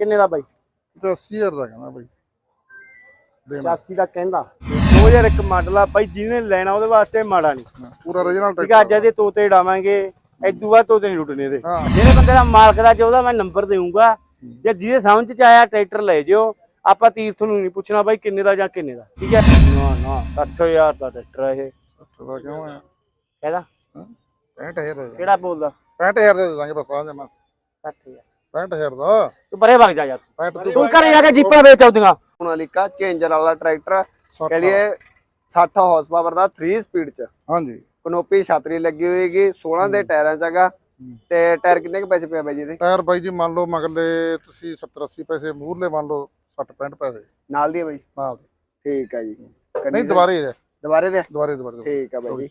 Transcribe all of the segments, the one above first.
ਕਿੰਨੇ ਦਾ ਬਾਈ? ਤੇ 80000 ਦਾ ਕਹਿੰਦਾ ਬਾਈ। ਦੇਣਾ। 85 ਦਾ ਕਹਿੰਦਾ। 2001 ਮਾਡਲ ਆ ਬਾਈ ਜਿਹਨੇ ਲੈਣਾ ਉਹਦੇ ਵਾਸਤੇ ਮਾੜਾ ਨਹੀਂ। ਪੂਰਾ origignal ਠੀਕ ਆ ਅੱਜ ਇਹਦੇ ਤੋਤੇ ਡਾਵਾਂਗੇ ਐਦੂ ਬਾਅਦ ਤੋਤੇ ਨਹੀਂ ਲੁੱਟਣੇ ਇਹਦੇ। ਜਿਹੜੇ ਬੰਦੇ ਦਾ ਮਾਲਕ ਦਾ ਚਾਹੁੰਦਾ ਮੈਂ ਨੰਬਰ ਦੇਊਂਗਾ ਜੇ ਜਿਹਦੇ ਸਮਝ ਚ ਆਇਆ ਟਰੈਕਟਰ ਲੈ ਜਿਓ ਆਪਾਂ ਤੀਰਥ ਨੂੰ ਨਹੀਂ ਪੁੱਛਣਾ ਬਾਈ ਕਿੰਨੇ ਦਾ ਜਾਂ ਕਿੰਨੇ ਦਾ ਠੀਕ ਹੈ ਨਾ ਨਾ 60000 ਦਾ ਟਰੈਕਟਰ ਇਹ। 60 ਦਾ ਕਿਉਂ ਆ? ਕਹਿੰਦਾ? 65000 ਦਾ। ਕਿਹੜਾ ਬੋਲਦਾ? 65000 ਦਾ ਦੇ ਦਾਂਗੇ ਬਸ ਆ ਜਾਣਾ 60000 65000 ਦਾ। ਤੂੰ ਪਰੇ ਵਗ ਜਾ ਯਾਰ। 65 ਤੂੰ ਘਰੇ ਜਾ। ਕੇ ਜੀਪਾਂ ਵੇਚ ਆਉਂਦੀਆਂ। ਸੋਨਾਲੀਕਾ ਚੇਂਜਰ ਵਾਲਾ ਟਰੈਕਟਰ ਕਹ ਲਈਏ 60 ਹਾਰਸ ਪਾਵਰ ਦਾ 3 ਸਪੀਡ ਚ। ਹਾਂਜੀ। ਕਨੋਪੀ ਛਤਰੀ ਲੱਗੀ ਹੋਏਗੀ 16 ਦੇ ਟਾਇਰਾਂ ਚ ਹੈਗਾ। ਤੇ ਟਾਇਰ ਕਿੰਨੇ ਕੁ ਪੈਸੇ ਪਿਆ ਬਾਈ ਜੀ ਦੇ ਟਾਇਰ ਬਾਈ ਜੀ ਮੰਨ ਲਓ ਮਗਲੇ ਤੁਸੀਂ 70 80 ਪੈਸੇ ਮੂਹਰਲੇ ਮੰਨ ਲਓ 60 65 ਪੈਸੇ ਨਾਲ ਦੀ ਹੈ ਬਾਈ? ਨਾਲ ਦੇ। ਠੀਕ ਹੈ। ਜੀ ਨਹੀਂ ਦੁਬਾਰੇ ਹੈ ਦੁਬਾਰੇ ਦੇ ਦੁਬਾਰੇ ਦੁਬਾਰੇ ਠੀਕ ਹੈ ਬਾਈ ਜੀ।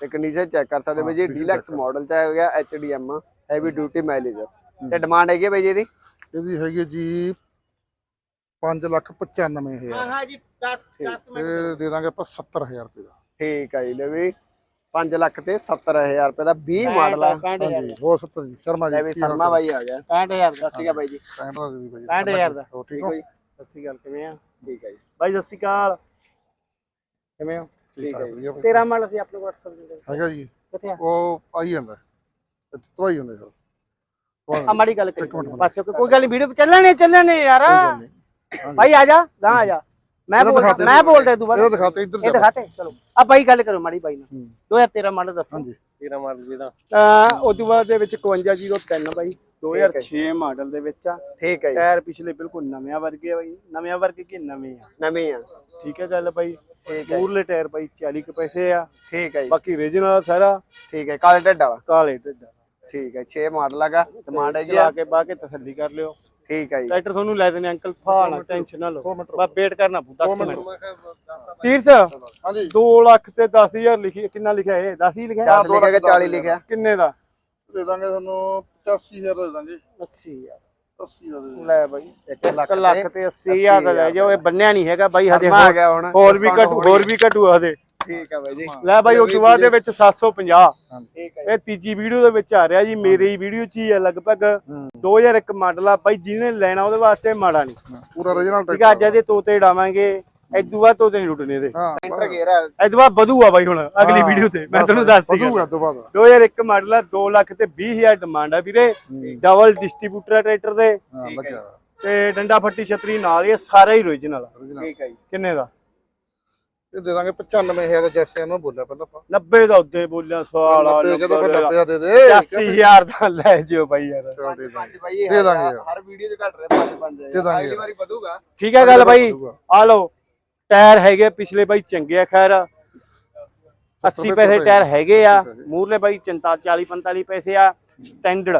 ਤੇ ਕੰਡੀਸ਼ਨ ਚੈੱਕ ਕਰ ਸਕਦੇ ਹੋ ਬਾਈ ਜੀ। ਡੀਲਕਸ ਮਾਡਲ ਚ ਆ ਗਿਆ ਐਚਡੀਐਮ ਹੈਵੀ ਡਿਊਟੀ ਮਾਈਲੇਜ ਤੇ ਡਿਮਾਂਡ ਹੈਗੀ ਹੈ ਬਾਈ ਜੀ ਇਹਦੀ? ਇਹਦੀ ਹੈਗੀ ਹੈ ਜੀ 5 ਲੱਖ 95000 ਹਾਂ ਜੀ 10 ਇਹ ਦੇ ਦਾਂਗੇ ਆਪਾਂ 70000 ਰੁਪਏ ਦਾ। ਠੀਕ ਹੈ ਜੀ ਲੈ ਵੀ 5 ਲੱਖ ਤੇ 70000 ਰੁਪਏ ਦਾ 20 ਮਾਡਲ ਆ। ਹਾਂਜੀ ਬਹੁਤ 70 ਜੀ। ਸ਼ਰਮਾ ਲੈ ਜੀ ਵੀ ਸ਼ਰਮਾ ਬਾਈ ਆ ਗਿਆ। 65000 ਦਾ। ਅਕਾਲ ਬਾਈ ਜੀ। 65 ਦਾ ਦੇ ਦੀ ਬਾਈ 65000 ਦਾ। ਹੋ ਠੀਕ ਹੋ ਹੋ? ਜੀ। ਸਤਿ ਸ਼੍ਰੀ ਅਕਾਲ ਕਿਵੇਂ ਆ? ਠੀਕ ਹੈ ਜੀ। ਬਾਈ ਸਤਿ ਸ਼੍ਰੀ ਅਕਾਲ। ਕਿਵੇਂ ਹੋ? ਠੀਕ ਹੈ। ਤੇਰਾ ਮਾਡਲ ਸੀ ਆਪਣੇ WhatsApp ਦੇ ਹੈਗਾ ਜੀ। ਕਿੱਥੇ ਆ? ਉਹ ਆਈ ਜਾਂਦਾ। ਇੱਥੇ ਤੋਂ ਆਈ ਹੁੰਦਾ ਸਰ ਆ ਮਾੜੀ ਗੱਲ ਕਰੀ ਪਾਸੇ ਕੋਈ ਗੱਲ ਨਹੀਂ ਵੀਡੀਓ ਚੱਲਣੇ ਚੱਲਣੇ ਯਾਰ। ਭਾਈ ਆ ਜਾ ਗਾਂ ਆ ਜਾ। ਮੈਂ ਇਹਦਾ ਬੋਲ ਦਿਖਾਤੇ ਮੈਂ ਬੋਲਦਾ ਤੂੰ ਬਾਅਦ। ਇਹਦਾ ਦਿਖਾਤੇ ਇੱਧਰ ਇਹ ਦਿਖਾਤੇ ਚਲੋ। ਆ ਬਾਈ ਗੱਲ ਕਰੋ ਮਾੜੀ ਬਾਈ ਨਾਲ। ਹੂੰ, 2013 ਮਾਡਲ ਦੱਸੋ। ਹਾਂਜੀ। 13 ਮਾਡਲ ਜਿਹੜਾ ਅ ਉਸ ਤੋਂ ਬਾਅਦ ਦੇ ਵਿੱਚ 5103 ਬਾਈ। 2006 ਮਾਡਲ ਦੇ ਵਿੱਚ ਆ। ਠੀਕ ਹੈ ਜੀ। ਟਾਇਰ ਪਿਛਲੇ ਬਿਲਕੁਲ ਨਵਿਆਂ ਵਰਗੇ ਆ ਬਾਈ। ਨਵਿਆਂ ਵਰਗੇ ਕਿ ਨਵੇਂ ਆ? ਨਵੀਂ ਆ। ਠੀਕ ਹੈ ਗੱਲ ਬਾਈ। ਠੀਕ ਹੈ ਮੂਰਲੇ ਟਾਇਰ ਬਾਈ 40 ਕੁ ਪੈਸੇ ਆ। ਠੀਕ ਹੈ ਜੀ। ਬਾਕੀ ਰੀਜਨਲ ਸਾਰਾ। ਠੀਕ ਹੈ ਕਾਲੇ ਢੱਡ ਵਾਲਾ। ਕਾਲੇ ਢੱਡਾ ਠੀਕ ਹੈ 6 ਮਾਡਲ ਹੈਗਾ ਡਿਮਾਂਡ ਹੈਗੀ ਚਲਾ ਆ। ਕੇ ਬਾਹ ਕੇ ਤਸੱਲੀ ਕਰ ਲਿਓ। ਠੀਕ ਹੈ ਜੀ। ਟਰੈਕਟਰ ਤੁਹਾਨੂੰ ਲੈ ਦੇਣੇ ਅੰਕਲ ਫਾ ਨਾ ਟੈਨਸ਼ਨ ਨਾ ਦੋ ਲਓ ਬਸ ਵੇਟ ਕਰਨਾ ਪਊ 10 ਮਿੰਟ ਤੀਰਥ ਹਾਂਜੀ। 2 ਲੱਖ ਤੇ 10000 ਲਿਖੀ ਕਿੰਨਾ ਲਿਖਿਆ ਇਹ? 10 ਹੀ ਲਿਖਿਆ? 10 ਲਿਖਿਆ ਕਿ 40 ਲਿਖਿਆ? ਕਿੰਨੇ ਦਾ? ਦੇ ਦਾਂਗੇ ਤੁਹਾਨੂੰ 85000 ਦਾ ਦਾਂਗੇ। 80000 80 ਦਾ ਦੇ ਦਾਂਗੇ। ਲੈ ਬਾਈ 1 ਲੱਖ 1 ਲੱਖ ਤੇ 80000 ਦਾ ਲੈ ਜਾਓ ਇਹ ਬੰਨਿਆ ਨਹੀਂ ਹੈਗਾ ਬਾਈ ਹਜੇ ਸਰਮਾ ਆ ਗਿਆ ਹੁਣ ਹੋਰ ਵੀ ਘਟੂ ਹੋਰ ਵੀ ਘਟੂ ਹਜੇ। ਠੀਕ ਹੈ ਬਾਈ ਜੀ। ਲੈ ਬਾਈ ਉਸ ਤੋਂ ਬਾਅਦ ਦੇ ਵਿੱਚ 750 ਠੀਕ ਹੈ ਇਹ ਤੀਜੀ ਵੀਡੀਓ ਦੇ ਵਿੱਚ ਆ ਰਿਹਾ ਜੀ ਮੇਰੀ ਵੀਡੀਓ ਚ ਹੀ ਹੈ ਲਗਭਗ। ਹੂੰ। 2001 ਮਾਡਲ ਆ। ਬਾਈ ਜਿਹਨੇ ਲੈਣਾ ਉਹਦੇ ਵਾਸਤੇ ਮਾੜਾ ਨਹੀਂ। ਪੂਰਾ origignal ਠੀਕ ਆ ਅੱਜ ਇਹਦੇ ਤੋਤੇ ਡਾਵਾਂਗੇ ਐਦੂ ਬਾਅਦ ਤੋਤੇ ਨਹੀਂ ਇਹਦੇ। ਹਾਂ ਸੈਂਟਰ ਗੇਅਰ ਹੈ ਐਦੂ ਬਾਅਦ ਵਧੂ ਆ ਬਾਈ ਹੁਣ ਅਗਲੀ ਵੀਡੀਓ ਤੇ। ਮੈਂ ਤੁਹਾਨੂੰ ਦੱਸਦੀ ਵਧੂਗਾ ਤੋਂ ਬਾਅਦ। 2001 ਮਾਡਲ ਆ 2 ਲੱਖ ਤੇ 20000 ਡਿਮਾਂਡ ਆ ਵੀਰੇ। ਡਬਲ ਡਿਸਟ੍ਰੀਬਿਊਟਰ ਆ ਟਰੈਕਟਰ ਦੇ। ਹਾਂ ਤੇ ਡੰਡਾ ਫੱਟੀ ਛਤਰੀ ਨਾਲ ਹੀ ਆ, ਸਾਰਾ ਹੀ origignal ਆ। ਠੀਕ ਹੈ ਜੀ। ਕਿੰਨੇ ਦਾ? ਇਹ ਦੇ ਦਾਂਗੇ 95000 ਦਾ ਜੈਸੇ ਇਹਨੂੰ ਬੋਲਿਆ ਪਹਿਲਾਂ ਆਪਾਂ। 90 ਦਾ ਉੱਤੇ ਬੋਲਿਆ ਸਵਾਲ ਆ 90 ਜਦੋਂ ਫਿਰ 90 ਦਾ ਦੇ ਦੇ। 80000 ਦਾ ਲੈ ਜਿਓ ਬਾਈ ਯਾਰ। ਚਲੋ ਦੇ ਦਾਂਗੇ। ਦੇ ਦਾਂਗੇ ਹਰ ਵੀਡੀਓ 'ਚ ਘਟ ਰਿਹਾ ਪੰਜ ਪੰਜ ਦੇ ਦਾਂਗੇ ਅਗਲੀ ਵਾਰੀ ਵਧੂਗਾ। ਠੀਕ ਹੈ ਗੱਲ ਬਾਈ। ਆ ਲਓ ਟਾਇਰ ਹੈਗੇ ਪਿਛਲੇ ਬਾਈ ਚੰਗੇ ਆ ਖੈਰ। 80 ਪੈਸੇ ਟਾਇਰ ਹੈਗੇ ਆ। ਮੂਰਲੇ ਬਾਈ 45 40 45 ਪੈਸੇ ਆ। ਸਟੈਂਡਰਡ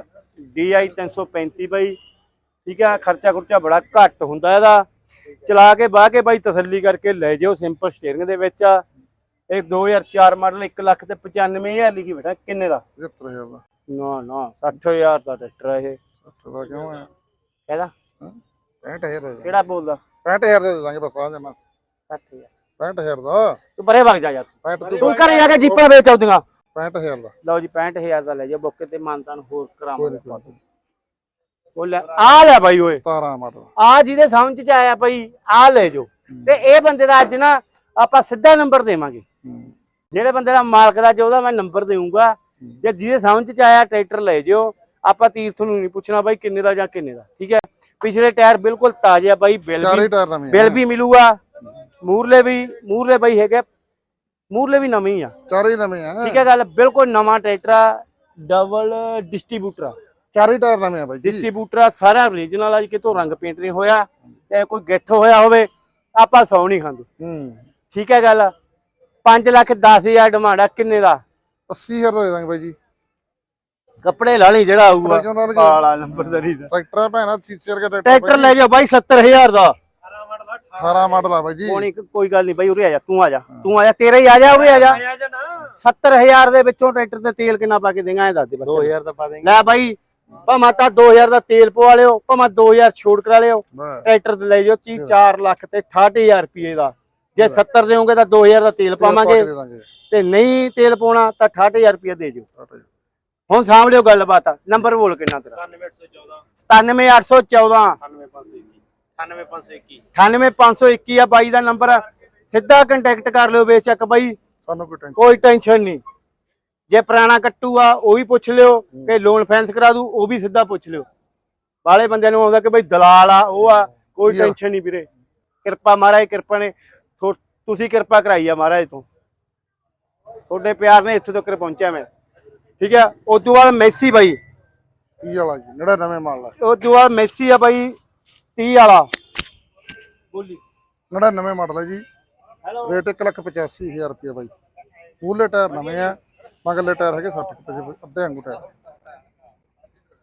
DI 335 ਬਾਈ। ਠੀਕ ਆ ਖਰਚਾ ਖੁਰਚਾ ਬੜਾ ਘੱਟ ਹੁੰਦਾ ਇਹਦਾ। ਚਲਾ ਕੇ ਬਾਹ ਕੇ ਬਾਈ ਤਸੱਲੀ ਕਰਕੇ ਲੈ ਜਿਓ ਸਿੰਪਲ ਸਟੀਅਰਿੰਗ ਦੇ ਵਿੱਚ ਆ। ਇਹ 2004 ਮਾਡਲ 1 ਲੱਖ ਤੇ 95000 ਲਿਖੀ ਬੈਠਾ ਕਿੰਨੇ ਦਾ? 75000 ਦਾ। ਨਾ ਨਾ 60000 ਦਾ ਟਰੈਕਟਰ ਇਹ। 60 ਦਾ ਕਿਉਂ ਆ ਕਹਿੰਦਾ? 65000 ਦਾ ਦੇ। ਕਿਹੜਾ ਬੋਲਦਾ? 65000 ਦਾ ਦਾਂਗੇ ਬਸ ਆ ਜਾਣਾ 60000 65000 ਦਾ। ਤੂੰ ਪਰੇ ਵਗ ਜਾ ਯਾਰ। 65 ਤੂੰ ਘਰੇ ਜਾ ਕੇ ਜੀਪਾਂ ਵੇਚ ਆਉਂਦੀਆਂ। 65000 ਦਾ। ਲਓ ਜੀ 65000 ਦਾ ਲੈ ਜਾ ਬੁੱਕੇ ਤੇ ਮਾਨਤਾਨ ਹੋਰ ਕਰਾਵਾਂਗੇ। ਉਹ ਲੈ ਆ ਲੈ ਬਾਈ ਓਏ। 17 ਮਾਡਲ ਆ ਜਿਹਦੇ ਸਮਝ ਚ ਆਇਆ ਬਾਈ ਆ ਲੈ ਜੋ ਤੇ ਇਹ ਬੰਦੇ ਦਾ ਅੱਜ ਨਾ ਆਪਾਂ ਸਿੱਧਾ ਨੰਬਰ ਦੇਵਾਂਗੇ। ਹੂੰ। ਜਿਹੜੇ ਬੰਦੇ ਦਾ ਮਾਲਕ ਦਾ ਚਾਹੁੰਦਾ ਮੈਂ ਨੰਬਰ ਦੇਊਂਗਾ। ਜੇ ਜਿਹਦੇ ਸਮਝ ਚ ਆਇਆ ਟਰੈਕਟਰ ਲੈ ਜਿਓ। ਆਪਾਂ ਤੀਰਥ ਨੂੰ ਨਹੀਂ ਪੁੱਛਣਾ ਬਾਈ ਕਿੰਨੇ ਦਾ ਜਾਂ ਕਿੰਨੇ ਦਾ ਠੀਕ ਹੈ? ਪਿਛਲੇ ਟਾਇਰ ਬਿਲਕੁਲ ਤਾਜ਼ੇ ਆ ਬਾਈ ਬਿੱਲ ਵੀ ਬਿੱਲ ਵੀ ਮਿਲੂਗਾ। ਮੂਰਲੇ ਵੀ ਮੂਰਲੇ ਬਾਈ ਹੈਗੇ ਮੂਰਲੇ ਵੀ ਨਵੇਂ ਆ। ਚਾਰੇ ਹੀ ਨਵੇਂ ਆ। ਠੀਕ ਹੈ ਗੱਲ ਬਿਲਕੁਲ ਨਵਾਂ ਟਰੈਕਟਰ ਡਬਲ ਡਿਸਟ੍ਰੀਬਿਊਟਰ ਚਾਰੇ ਹੀ ਟਾਇਰ ਨਵੇਂ ਆ ਬਾਈ ਜੀ। ਡਿਸਟ੍ਰੀਬਿਊਟਰ ਆ ਸਾਰਾ ਓਰੀਜਨਲ ਆ ਜੀ ਕਿਤੋਂ ਰੰਗ ਪੇਂਟ ਨਹੀਂ ਹੋਇਆ ਤੇ ਕੋਈ ਗਿੱਠ ਹੋਇਆ ਹੋਵੇ ਆਪਾਂ ਸੌ ਨਹੀਂ ਖਾਂਦੇ। ਹੂੰ। ਠੀਕ ਹੈ ਗੱਲ? 5 ਲੱਖ 10000 ਡਿਮਾਂਡ ਆ ਕਿੰਨੇ ਦਾ? 80000 ਦਾ ਦੇ ਦਾਂਗੇ ਬਾਈ ਜੀ। ਕੱਪੜੇ ਲਾ ਲਈ ਜਿਹੜਾ ਆਊਗਾ। ਕਿਉਂ ਲਾ ਲਈਏ? ਕਾਲਾ ਨੰਬਰਦਾਰੀ ਦਾ ਟਰੈਕਟਰ ਆ ਭੈਣਾ ਸੀਸੇ ਵਰਗਾ ਟਰੈਕਟਰ ਟਰੈਕਟਰ ਲੈ ਜਾਓ ਬਾਈ 70000 ਦਾ। 18 ਮਾਡਲ ਆ ਬਾਈ ਜੀ। ਕੋਈ ਨੀ, ਕੋਈ ਗੱਲ ਨਹੀਂ ਬਾਈ ਉਰੇ ਆ ਜਾ ਤੂੰ ਆ ਜਾ। ਤੂੰ ਆ ਜਾ ਤੇਰਾ ਹੀ ਆ ਜਾ ਉਰੇ ਆ ਜਾ। 70000 ਦੇ ਵਿੱਚੋਂ ਟਰੈਕਟਰ ਤੇ ਤੇਲ ਕਿੰਨਾ ਪਾ ਕੇ ਦੇਗਾ ਇਹ ਦੱਸ ਦੇ ਬਸ। 2000 ਦਾ ਪਾ ਦੇਂਗੇ। ਲੈ ਬਾਈ ਭਾਵੇਂ ਤਾਂ 2000 ਦਾ ਤੇਲ ਪਵਾ ਲਿਓ ਭਾਵੇਂ 2000 ਛੋੜ ਕਰਾ ਲਿਓ। ਟਰੈਕਟਰ ਤੇ ਲੈ ਜਾਓ 30 4 ਲੱਖ ਤੇ 68000 ਰੁਪਏ ਦਾ। ਜੇ 70 ਦੇਵੋਗੇ ਤਾਂ 2000 ਦਾ ਤੇਲ ਪਾਵਾਂਗੇ। ਤੇ ਨਹੀਂ ਤੇਲ ਪਾਉਣਾ ਤਾਂ 68000 ਰੁਪਏ ਦੇ ਜਿਓ ਹੁਣ ਸਾਂਭ ਲਿਓ ਗੱਲਬਾਤ ਨੰਬਰ ਬੋਲ ਕਿੰਨਾ ਤੇਰਾ। 97814 98521 ਆ ਬਾਈ ਦਾ ਨੰਬਰ। ਸਿੱਧਾ ਕੰਟੈਕਟ ਕਰ ਲਿਓ ਬੇਸ਼ੱਕ ਬਾਈ। ਸਾਨੂੰ ਕੋਈ ਟੈਨਸ਼ਨ ਨਹੀਂ। ਜੇ ਪੁਰਾਣਾ ਕੱਟੂ ਆ ਉਹ ਵੀ ਪੁੱਛ ਲਿਓ ਕਿ ਲੋਨ ਫੈਂਸ ਕਰਾ ਦੂ ਉਹ ਵੀ ਸਿੱਧਾ ਪੁੱਛ ਲਿਓ। ਬਾਲੇ ਬੰਦਿਆਂ ਨੂੰ ਆਉਂਦਾ ਕਿ ਬਈ ਦਲਾਲ ਆ ਉਹ ਆ ਕੋਈ? ਟੈਨਸ਼ਨ ਨਹੀਂ ਵੀਰੇ। ਕਿਰਪਾ ਮਹਾਰਾਜ ਕਿਰਪਾ ਨੇ ਤੁਸੀਂ ਕਿਰਪਾ ਕਰਾਈ ਆ ਮਹਾਰਾਜ ਤੋਂ। ਤੁਹਾਡੇ ਪਿਆਰ ਨੇ ਇੱਥੇ ਤੱਕ ਪਹੁੰਚਿਆ ਮੈਂ। ਠੀਕ ਆ? ਉਸ ਤੋਂ ਬਾਅਦ ਮੈਸੀ ਬਾਈ। 30 ਵਾਲਾ ਜੀ? 99 ਮਾਲ ਲਾ ਉਸ ਤੋਂ ਬਾਅਦ ਮੈਸੀ ਆ ਬਾਈ 30 ਵਾਲਾ। ਬੋਲੀ। 99 ਮਾਡਲ ਹੈ ਜੀ। ਰੇਟ 185000 ਰੁਪਏ ਬਾਈ। ਮੂਲੇ ਟਾਇਰ ਨਵੇਂ ਆ। ਮਗਲੇ ਟਾਇਰ ਹੈਗੇ 60 ਕੁ ਪੈਸੇ ਅੱਧੇ ਵਾਂਗੂ ਟਾਇਰ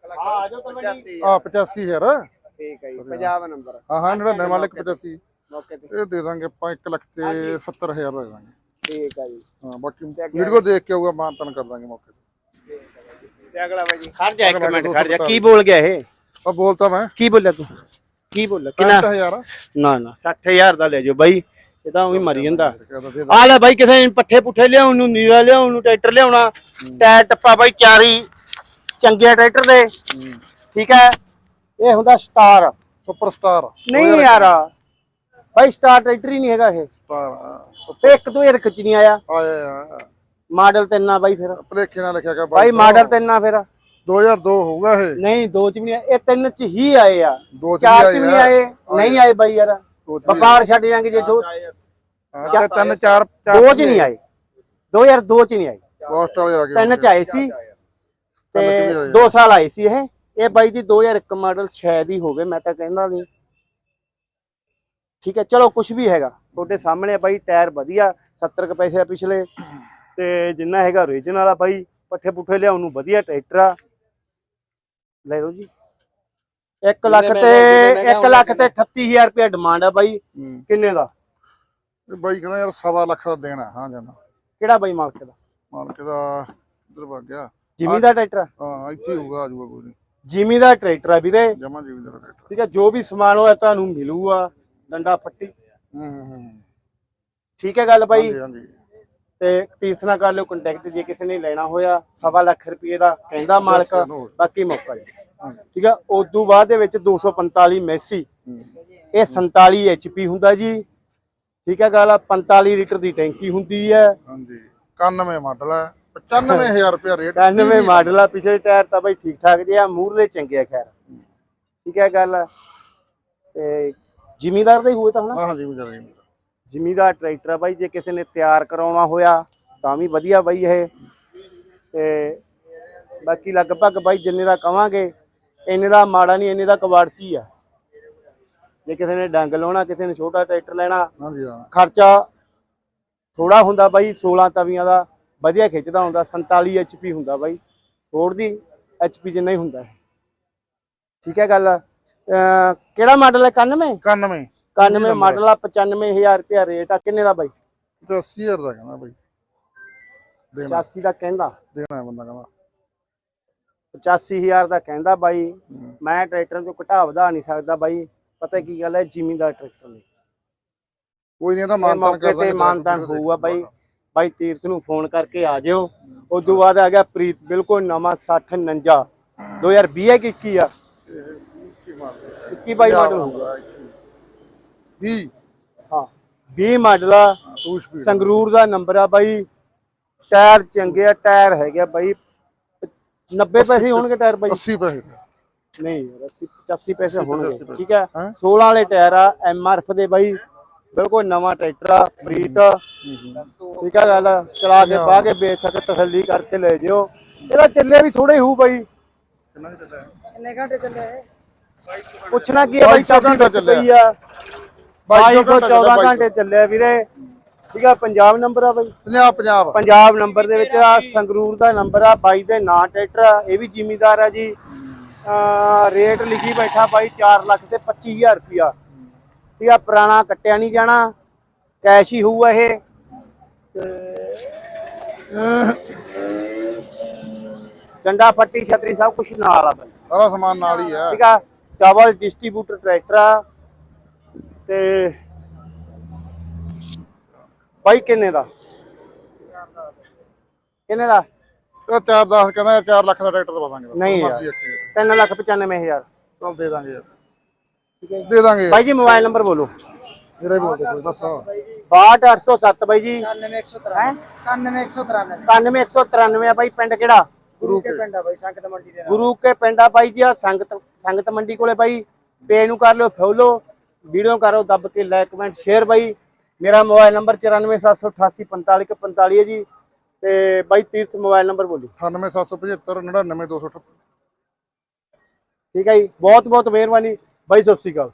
ਆ ਜਾਓ ਤਾਂ 85 ਆ 85000 ਠੀਕ ਹੈ ਜੀ 50 ਨੰਬਰ ਹਾਂ ਹਾਂ 99 ਵਾਲੇ 85 ਮੌਕੇ ਤੇ। ਇਹ ਦੇ ਦਾਂਗੇ ਆਪਾਂ 1 ਲੱਖ ਤੇ 70000 ਦਾ ਦੇ ਦਾਂਗੇ। ਠੀਕ ਹੈ ਜੀ। ਹਾਂ ਬਾਕੀ ਵੀਡੀਓ ਦੇਖ ਕੇ ਆਊਗਾ ਮਾਨਤਨ ਕਰ ਦਾਂਗੇ ਮੌਕੇ ਤੇ। ਤੇ ਅਗਲਾ ਬਾਈ ਜੀ। ਖੜ ਜਾ ਇੱਕ ਮਿੰਟ ਖੜ ਜਾ। ਕੀ ਬੋਲ ਗਿਆ ਇਹ? ਆ ਬੋਲਤਾ ਮੈਂ। ਕੀ ਬੋਲਿਆ ਤੂੰ? ਕੀ ਬੋਲਿਆ? ਕਿੰਨਾ? 65000 ਨਾ ਨਾ 60000 ਦਾ ਲੈ ਜਾਓ ਬਾਈ। ਇਹ ਤਾਂ ਉਹੀ ਮਰੀ ਜਾਂਦਾ। ਆ ਲੈ ਬਾਈ ਕਿਸੇ ਨੇ ਪੱਠੇ ਪੁੱਠੇ ਲਿਆਉਣ ਨੂੰ ਨੀਰਾ ਲਿਆਉਣ ਨੂੰ ਟਰੈਕਟਰ ਲਿਆਉਣਾ ਟਾਇਰ ਟੱਪਾ ਬਾਈ ਚਾਰੀ ਚੰਗੇ ਟਰੈਕਟਰ ਦੇ। ਠੀਕ ਹੈ? ਇਹ ਹੁੰਦਾ ਸਟਾਰ। ਸੁਪਰਸਟਾਰ ਨਹੀਂ ਯਾਰ ਬਾਈ ਸਟਾਰ ਟਰੈਕਟਰ ਹੀ ਨਹੀਂ ਹੈਗਾ ਇਹ। ਸਟਾਰ ਇੱਕ ਤੋਂ ਇਹ ਖਿੱਚ ਨਹੀਂ ਆਇਆ। ਆਇਆ ਮਾਡਲ ਤਿੰਨ ਬਾਈ ਫਿਰ। ਭਲੇਖੇ ਨਾਲ ਲਿਖਿਆ ਗਿਆ ਬਾਈ। ਮਾਡਲ ਤਿੰਨ ਫਿਰ। 2002 ਹੋਊਗਾ ਇਹ। ਨਹੀਂ ਦੋ ਚ ਵੀ ਨਹੀਂ ਇਹ ਤਿੰਨ ਚ ਹੀ ਆਏ ਆ। ਚ ਚਾਰ ਚ ਵੀ ਆਏ। ਨਹੀਂ ਆਏ ਬਾਈ ਯਾਰ। ਚ ਵਪਾਰ ਛੱਡ ਜਾਾਂਗੇ ਜੇ ਦੋ ਹਾਂ, ਤੇ ਤਿੰਨ ਚਾਰ ਦੋ ਚ ਨਹੀਂ ਆਏ। 2002 ਚ ਨਹੀਂ ਆਏ। ਲਾਸਟ ਵਾਲੇ ਆ ਗਏ ਤਿੰਨ ਚ ਆਏ ਸੀ। ਤੇ ਤਿੰਨ ਚ ਵੀ ਆਏ। 2 ਸਾਲ ਆਏ ਸੀ ਇਹ। ਇਹ ਬਾਈ ਜੀ 2001 ਮਾਡਲ ਸ਼ਾਇਦ ਹੀ ਹੋਵੇ ਮੈਂ ਤਾਂ ਕਹਿੰਦਾ ਨਹੀਂ। ਠੀਕ ਹੈ ਚਲੋ ਕੁਝ ਵੀ ਹੈਗਾ। ਤੁਹਾਡੇ ਸਾਹਮਣੇ ਆ ਬਾਈ ਟਾਇਰ ਵਧੀਆ 70 ਕ ਪੈਸੇ ਆ ਪਿਛਲੇ। ਤੇ ਜਿੰਨਾ ਹੈਗਾ ਓਰੀਜਨਲ ਆ ਬਾਈ ਪੱਠੇ ਪੁੱਠੇ ਲਿਆਉਣ ਨੂੰ ਵਧੀਆ ਟਰੈਕਟਰ ਆ। ਲੈ ਲਓ ਜੀ। 1 ਲੱਖ ਤੇ 1 ਲੱਖ ਤੇ 38000 ਰੁਪਏ ਡਿਮਾਂਡ ਆ ਬਾਈ। ਕਿੰਨੇ ਦਾ? ਇਹ ਬਾਈ ਕਹਿੰਦਾ ਯਾਰ ਸਵਾ ਲੱਖ ਦਾ ਦੇਣਾ ਹਾਂ ਜਾਨਾ। ਕਿਹੜਾ ਬਾਈ ਮਾਲਕ ਦਾ? ਮਾਲਕ ਦਾ ਇੱਧਰ ਵਗ ਗਿਆ। ਜਿਮੀ ਦਾ ਟਰੈਕਟਰ ਆ? ਹਾਂ ਇੱਥੇ ਹੋਊਗਾ ਆ ਜਾਊਗਾ ਕੋਈ ਜਿਮੀ ਦਾ ਟਰੈਕਟਰ ਆ ਵੀਰੇ। ਜਮਾ ਜੀਵਨ ਦਾ ਰੇਟ ਠੀਕ ਹੈ ਜੋ ਵੀ ਸਮਾਨ ਹੋਇਆ ਤੁਹਾਨੂੰ ਮਿਲੂਗਾ ਡੰਡਾ ਪੱਟੀ ਹੂੰ ਹੂੰ ਹੂੰ। ਠੀਕ ਹੈ ਗੱਲ ਬਾਈ? ਹਾਂਜੀ ਹਾਂਜੀ। ਤੇ ਤੀਸਰਾ ਕਰ ਲਿਓ ਕੰਟੈਕਟ ਜੇ ਕਿਸੇ ਨੇ ਲੈਣਾ ਹੋਇਆ ਸਵਾ ਲੱਖ ਰੁਪਏ ਦਾ ਕਹਿੰਦਾ ਮਾਲਕ। ਬਾਕੀ ਮੌਕਾ ਜੀ। ਠੀਕ ਉਸ ਤੋਂ ਬਾਅਦ ਦੇ ਵਿੱਚ 245 ਮੈਸੀ। ਇਹ 47 ਐਚਪੀ ਹੁੰਦਾ ਜੀ। ਠੀਕ ਹੈ ਗੱਲ 45 ਲੀਟਰ ਦੀ ਟੈਂਕੀ ਹੁੰਦੀ ਹੈ। ਹਾਂਜੀ। 91 ਮਾਡਲ ਹੈ 95000 ਰੁਪਏ ਰੇਟ 99 ਮਾਡਲ ਆ ਪਿਛਲੇ ਟਾਇਰ ਤਾਂ ਬਾਈ ਠੀਕ ਠਾਕ ਜੇ ਆ ਮੂਰਲੇ ਚੰਗੇ ਆ ਖੈਰ। ਠੀਕ ਹੈ ਗੱਲ ਤੇ ਜ਼ਿਮੀਦਾਰ ਦਾ ਹੀ ਹੋਇਆ ਤਾਂ ਹਨਾ? ਹਾਂ ਜੀਵਨ ਜ਼ਿਮੀਦਾਰ ਟਰੈਕਟਰ ਆ ਬਾਈ ਜੇ ਕਿਸੇ ਨੇ ਤਿਆਰ ਕਰਾਉਣਾ ਹੋਇਆ ਤਾਂ ਵੀ ਵਧੀਆ ਬਾਈ ਇਹ। ਤੇ ਬਾਕੀ ਲਗਭਗ ਬਾਈ ਜਿੰਨੇ ਦਾ ਕਵਾਂਗੇ ਇੰਨੇ ਦਾ ਮਾੜਾ ਨਹੀਂ ਇੰਨੇ ਦਾ ਕਵਾੜਚੀ ਆ। ਜੇ ਕਿਸੇ ਨੇ ਡੰਗ ਲਾਉਣਾ ਕਿਸੇ ਨੇ ਛੋਟਾ ਟਰੈਕਟਰ ਲੈਣਾ ਹਾਂਜੀ ਹਾਂ। ਖਰਚਾ ਥੋੜਾ ਹੁੰਦਾ ਬਾਈ 16 ਤਵੀਆਂ ਦਾ ਵਧੀਆ ਖਿੱਚਦਾ ਹੁੰਦਾ 47 ਐਚਪੀ ਹੁੰਦਾ ਬਾਈ। ਹੋਰ ਦੀ ਐਚਪੀ ਜਿੰਨਾ ਹੀ ਹੁੰਦਾ ਹੈ। ਠੀਕ ਹੈ ਗੱਲ। ਅਹ ਕਿਹੜਾ ਮਾਡਲ ਹੈ? 91 91 91 ਮਾਡਲ? ਆ 95000 ਰੁਪਿਆ ਰੇਟ ਆ ਕਿੰਨੇ ਦਾ ਬਾਈ? ਤੇ 80000 ਦਾ ਕਹਿੰਦਾ ਬਾਈ। ਦੇਣਾ। 85 ਦਾ ਕਹਿੰਦਾ। ਦੇਣਾ ਬੰਦਾ ਕਹਿੰਦਾ। 85000 ਦਾ ਕਹਿੰਦਾ ਬਾਈ। ਮੈਂ ਟਰੈਕਟਰ ਤੋਂ ਘਟਾ ਵਧਾ ਨਹੀਂ ਸਕਦਾ ਬਾਈ। ਪਤਾ ਕੀ ਗੱਲ ਹੈ ਜ਼ਿਮੀਂਦਾਰ ਟਰੈਕਟਰ ਨੇ। ਕੋਈ ਨਹੀਂ ਤਾਂ ਮਾਨਤਨ ਮੌਕੇ ਕਰ ਤੇ ਮਾਨਤਾਨ ਹੋਊਗਾ ਬਾਈ। ਬਾਈ ਤੀਰਥ ਨੂੰ ਫੋਨ ਕਰਕੇ ਆ ਜਿਓ। ਉਸ ਤੋਂ ਬਾਅਦ ਆ ਗਿਆ ਪ੍ਰੀਤ ਬਿਲਕੁਲ ਨਵਾਂ 60 49 2020 ਹੈ ਕਿ 21 ਆ। 21 ਬਾਈ ਮਾਡਲ ਹੋਊਗਾ 20 ਹਾਂ। 20 ਮਾਡਲ ਆ ਟੂ ਸਪੀਡ ਸੰਗਰੂਰ ਦਾ ਨੰਬਰ ਆ ਬਾਈ। ਟਾਇਰ ਚੰਗੇ ਆ ਟਾਇਰ ਹੈਗੇ ਆ ਬਾਈ। 90 ਪੈਸੇ ਹੀ ਹੋਣਗੇ ਟਾਇਰ ਬਾਈ। 80 ਪੈਸੇ। ਨਹੀਂ ਯਾਰ 80 85 ਪੈਸੇ ਹੋਣਗੇ। ਠੀਕ ਹੈ ਹੈਂ? 16 ਵਾਲੇ ਟਾਇਰ ਆ ਐਮਆਰਐਫ ਦੇ ਬਾਈ। ਬਿਲਕੁਲ ਨਵਾਂ ਟਰੈਕਟਰ ਆ ਪ੍ਰੀਤ। ਠੀਕ ਹੈ ਗੱਲ? ਚਲਾ ਕੇ ਪਾ ਕੇ ਬੇਸ਼ੱਕ ਤਸੱਲੀ ਕਰਕੇ ਲੈ ਜਿਓ। ਇਹਦਾ ਚੱਲੇ ਵੀ ਥੋੜੇ ਹੋਊ ਬਾਈ। ਕਿੰਨਾ ਕੁ ਚੱਲਿਆ? ਕਿੰਨੇ ਘੰਟੇ ਚੱਲੇ? ਪੁੱਛਣਾ ਕੀ ਹੈ ਬਾਈ 2200 ਚਾਬੀ ਵਿੱਚ ਪਈ ਆ। 2200 2214 ਘੰਟੇ ਚੱਲਿਆ ਵੀਰੇ। ਠੀਕ ਆ ਪੰਜਾਬ ਨੰਬਰ ਆ ਬਾਈ। 50 50 ਪੰਜਾਬ ਨੰਬਰ ਦੇ ਵਿੱਚ ਆ ਸੰਗਰੂਰ ਦਾ ਨੰਬਰ ਆ ਬਾਈ ਦੇ ਨਾਂ ਟਰੈਕਟਰ ਆ ਇਹ ਵੀ ਜ਼ਿਮੀਦਾਰ ਆ ਜੀ। ਆ ਰੇਟ ਲਿਖੀ ਬੈਠਾ ਬਾਈ 4 ਲੱਖ ਤੇ 25000 ਰੁਪਿਆ ਠੀਕ ਆ ਪੁਰਾਣਾ ਕੱਟਿਆ ਨਹੀਂ ਜਾਣਾ ਕੈਸ਼ ਹੀ ਹੋਊਗਾ ਇਹ। ਡੰਡਾ ਫੱਟੀ ਛਤਰੀ ਸਭ ਕੁਝ ਨਾਲ ਆ ਬਾਈ। ਸਾਰਾ ਸਮਾਨ ਨਾਲ ਹੀ ਹੈ ਠੀਕ ਆ ਡਬਲ ਡਿਸਟ੍ਰੀਬਿਊਟਰ ਟਰੈਕਟਰ ਆ। ਤੇ ਬਾਈ ਕਿੰਨੇ ਦਾ? ਕਿੰਨੇ ਦਾ? ਉਹ 4 10 ਕਹਿੰਦਾ 4 ਲੱਖ ਦਾ ਟਰੈਕਟਰ ਦਵਾ ਦਾਂਗੇ। ਬਸ। ਨਹੀਂ ਯਾਰ। ਮਰਜ਼ੀ ਇੱਥੇ। 3 ਲੱਖ 95000 ਚੱਲ ਦੇ ਦਾਂਗੇ ਯਾਰ। ਦੇ ਦਾਂਗੇ। ਬਾਈ ਜੀ ਮੋਬਾਈਲ ਨੰਬਰ ਬੋਲੋ। ਮੇਰਾ ਹੀ ਬੋਲਦੇ ਕੋਈ ਦੱਸ। 62807 ਬਾਈ ਜੀ। 99193 99193 99193 ਆ ਬਾਈ ਪਿੰਡ ਕਿਹੜਾ? ਗੁਰੂ ਕੇ ਪਿੰਡ ਆ ਬਾਈ ਸੰਗਤ ਮੰਡੀ ਦੇ ਨਾਲ। ਗੁਰੂ ਕੇ ਪਿੰਡਾ ਬਾਈ ਜੀ ਆ ਸੰਗਤ ਸੰਗਤ ਮੰਡੀ ਕੋਲੇ ਬਾਈ। ਪੇ ਨੂੰ ਕਰ ਲਿਓ ਫੋਲੋ ਵੀਡੀਓ ਕਰੋ ਦੱਬ ਕੇ ਲਾਈਕ ਕਮੈਂਟ ਸ਼ੇਅਰ ਬਾਈ। ਮੇਰਾ ਮੋਬਾਈਲ ਨੰਬਰ 9478845545 ਹੈ ਜੀ। ਤੇ ਬਾਈ ਤੀਰਥ ਮੋਬਾਈਲ ਨੰਬਰ ਬੋਲੀ। 98775 99278 ਠੀਕ ਹੈ ਜੀ ਬਹੁਤ ਬਹੁਤ ਮਿਹਰਬਾਨੀ। ਬਾਈ ਸਤਿ ਸ਼੍ਰੀ ਅਕਾਲ।